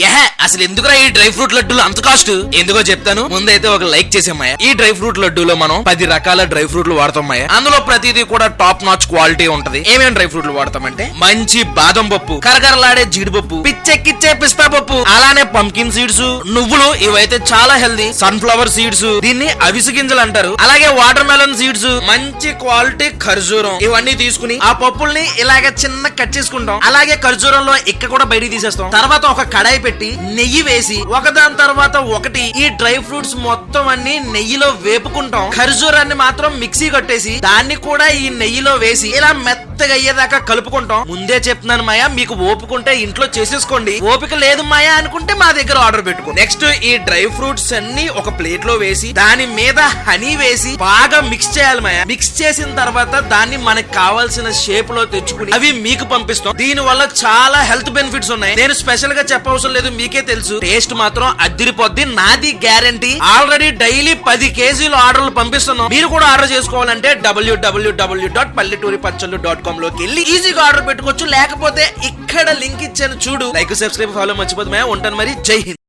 యహ అసలు ఎందుకురా ఈ డ్రై ఫ్రూట్ లడ్డూలు అంత కాస్ట్? ఎందుకో చెప్తాను. ముందైతే ఒక లైక్ చేసేమ్మాయ ఈ డ్రై ఫ్రూట్ లడ్డూలో మనం పది రకాల డ్రై ఫ్రూట్లు వాడతాం అందులో ప్రతిదీ కూడా టాప్ నాచ్ క్వాలిటీ ఉంటది. ఏమేమి డ్రై ఫ్రూట్లు వాడతామంటే? మంచి బాదం పప్పు కరకరలాడే జీడిపప్పు పిచ్చెక్కిచ్చే పిస్తా పప్పు అలానే పంకిన్ సీడ్స్ నువ్వులు ఇవైతే చాలా హెల్దీ. సన్ఫ్లవర్ సీడ్స్ దీన్ని అవిసి గింజలు అంటారు. అలాగే వాటర్ మెలన్ సీడ్స్ మంచి క్వాలిటీ ఖర్జూరం. ఇవన్నీ తీసుకుని ఆ పప్పుల్ని ఇలాగ చిన్న కట్ చేసుకుంటాం. అలాగే ఖర్జూరంలో ఇక్క కూడా బయటికి తీసేస్తాం. తర్వాత ఒక కడాయి పెట్టి నెయ్యి వేసి ఒకదాని తర్వాత ఒకటి ఈ డ్రై ఫ్రూట్స్ మొత్తం అన్ని నెయ్యిలో వేపుకుంటాం. ఖర్జూరాన్ని మాత్రం మిక్సీ కట్టేసి దాన్ని కూడా ఈ నెయ్యిలో వేసి ఇలా మెత్త మెత్తగా అయ్యేదాకా కలుపుకుంటాం. ముందే చెప్తున్నాను మాయా మీకు ఓపుకుంటే ఇంట్లో చేసేసుకోండి. ఓపిక లేదు మాయా అనుకుంటే మా దగ్గర ఆర్డర్ పెట్టుకో. నెక్స్ట్ ఈ డ్రై ఫ్రూట్స్ అన్ని ఒక ప్లేట్లో వేసి దాని మీద హనీ వేసి బాగా మిక్స్ చేయాలి మాయా. మిక్స్ చేసిన తర్వాత దాన్ని మనకు కావాల్సిన షేప్లో తెచ్చుకుని అవి మీకు పంపిస్తాం. దీని వల్ల చాలా హెల్త్ బెనిఫిట్స్ ఉన్నాయి. నేను స్పెషల్గా చెప్పవసరం లేదు మీకే తెలుసు. టేస్ట్ మాత్రం అద్దిరిపోద్ది నాది గ్యారంటీ ఆల్రెడీ డైలీ పది కేజీలు ఆర్డర్లు పంపిస్తున్నాం. మీరు కూడా ఆర్డర్ చేసుకోవాలంటే డబ్ల్యూడబ్ల్యూడబ్ల్యూ డాట్ పల్లెటూరి పచ్చళ్ళు డాట్ కామ్లోకి వెళ్ళి ఈజీగా ఆర్డర్ పెట్టుకోవచ్చు. లేకపోతే ఇక్కడ లింక్ ఇచ్చాను చూడు. లైక్ సబ్స్క్రైబ్ ఫాలో మర్చిపోతుంది ఉంటాను మరి. జై హింద్.